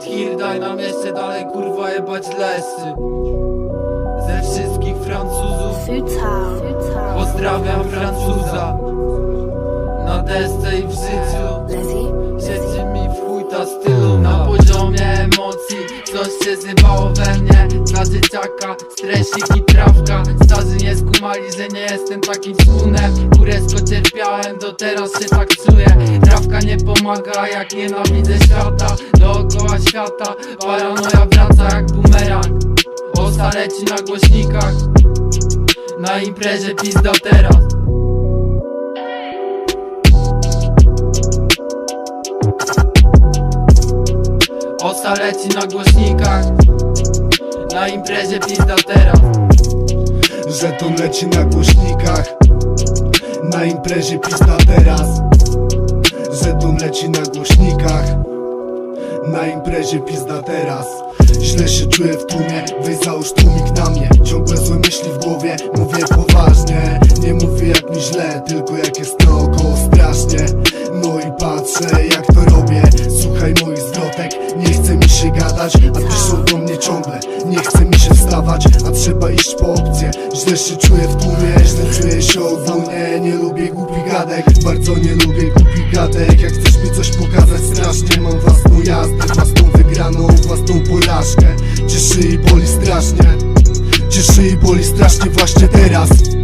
Tir, daj nam jeszcze dalej kurwa jebać lesy. Ze wszystkich Francuzów. Pozdrawiam Francuza. Na desce i w życiu. Siedzi mi w chuj ta stylu. Na poziomie emocji. Coś się zjebało we mnie. Dla dzieciaka Stresik i trawka cierpiałem, do teraz się tak czuję Trawka nie pomaga, jak nienawidzę świata. Dookoła świata Paranoja wraca jak bumerang. Osa leci na głośnikach. Na imprezie pizda teraz. Osa leci na głośnikach. Na imprezie pizda teraz. Że to leci na głośnikach Imprezie pizda teraz to leci na głośnikach. Na imprezie pizda teraz. Źle się czuję w tłumie, weź załóż tłumik na mnie. Ciągłe złe myśli w głowie, mówię poważnie. Nie mówię jak mi źle, tylko jak jest naokoło strasznie. No i patrzę Iść po opcję. Źle się czuję w tłumie, źle czuję się ogólnie. Nie lubię głupich gadek, bardzo nie lubię głupich gadek. Jak chcesz mi coś pokazać strasznie Mam własną jazdę, własną wygraną, własną porażkę. Cieszy i boli strasznie. Cieszy i boli strasznie właśnie teraz